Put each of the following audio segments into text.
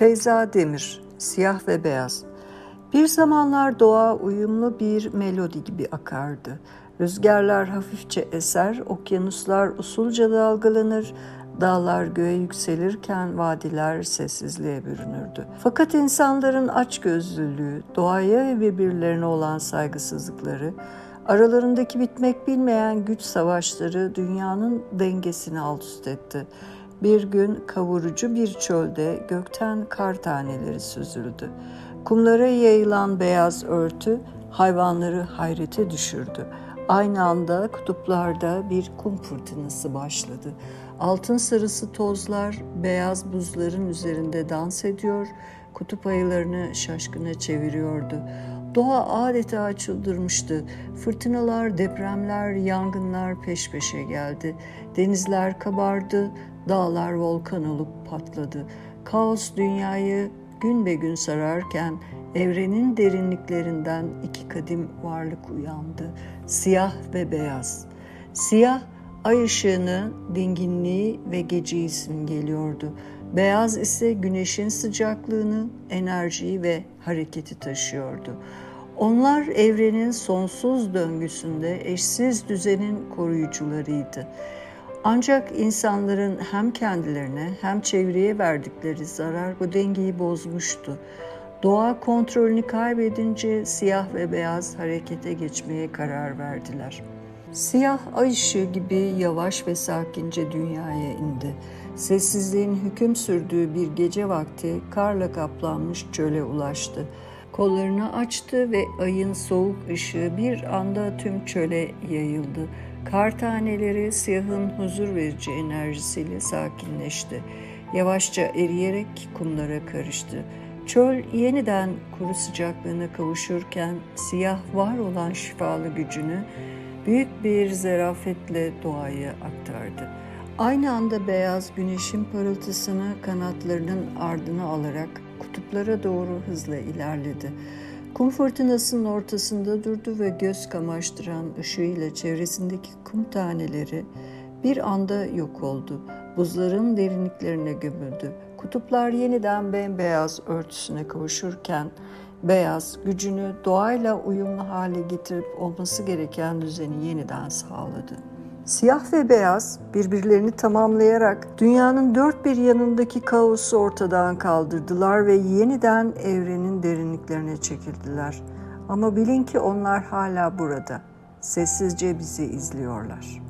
Feyza Demir, Siyah ve Beyaz. Bir zamanlar doğa uyumlu bir melodi gibi akardı. Rüzgarlar hafifçe eser, okyanuslar usulca dalgalanır, dağlar göğe yükselirken vadiler sessizliğe bürünürdü. Fakat insanların açgözlülüğü, doğaya ve birbirlerine olan saygısızlıkları, aralarındaki bitmek bilmeyen güç savaşları dünyanın dengesini alt üst etti. Bir gün kavurucu bir çölde gökten kar taneleri süzüldü. Kumlara yayılan beyaz örtü hayvanları hayrete düşürdü. Aynı anda kutuplarda bir kum fırtınası başladı. Altın sarısı tozlar beyaz buzların üzerinde dans ediyor, kutup ayılarını şaşkına çeviriyordu. Doğa adeta çıldırmıştı. Fırtınalar, depremler, yangınlar peş peşe geldi. Denizler kabardı, dağlar volkan olup patladı. Kaos dünyayı gün be gün sararken evrenin derinliklerinden iki kadim varlık uyandı. Siyah ve beyaz. Siyah ay ışığını, dinginliği ve geceyi simgeliyordu. Beyaz ise güneşin sıcaklığını, enerjiyi ve hareketi taşıyordu. Onlar evrenin sonsuz döngüsünde eşsiz düzenin koruyucularıydı. Ancak insanların hem kendilerine hem çevreye verdikleri zarar bu dengeyi bozmuştu. Doğa kontrolünü kaybedince siyah ve beyaz harekete geçmeye karar verdiler. Siyah ay ışığı gibi yavaş ve sakince dünyaya indi. Sessizliğin hüküm sürdüğü bir gece vakti karla kaplanmış çöle ulaştı. Kollarını açtı ve ayın soğuk ışığı bir anda tüm çöle yayıldı. Kar taneleri siyahın huzur verici enerjisiyle sakinleşti. Yavaşça eriyerek kumlara karıştı. Çöl yeniden kuru sıcaklığına kavuşurken siyah var olan şifalı gücünü büyük bir zarafetle doğaya aktardı. Aynı anda beyaz güneşin parıltısını kanatlarının ardına alarak kutuplara doğru hızla ilerledi. Kum fırtınasının ortasında durdu ve göz kamaştıran ışığıyla çevresindeki kum taneleri bir anda yok oldu. Buzların derinliklerine gömüldü. Kutuplar yeniden bembeyaz örtüsüne kavuşurken beyaz gücünü doğayla uyumlu hale getirip olması gereken düzeni yeniden sağladı. Siyah ve beyaz birbirlerini tamamlayarak dünyanın dört bir yanındaki kaosu ortadan kaldırdılar ve yeniden evrenin derinliklerine çekildiler. Ama bilin ki onlar hala burada. Sessizce bizi izliyorlar.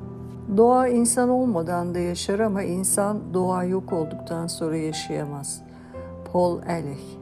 Doğa insan olmadan da yaşar ama insan doğa yok olduktan sonra yaşayamaz. Paul Ehrlich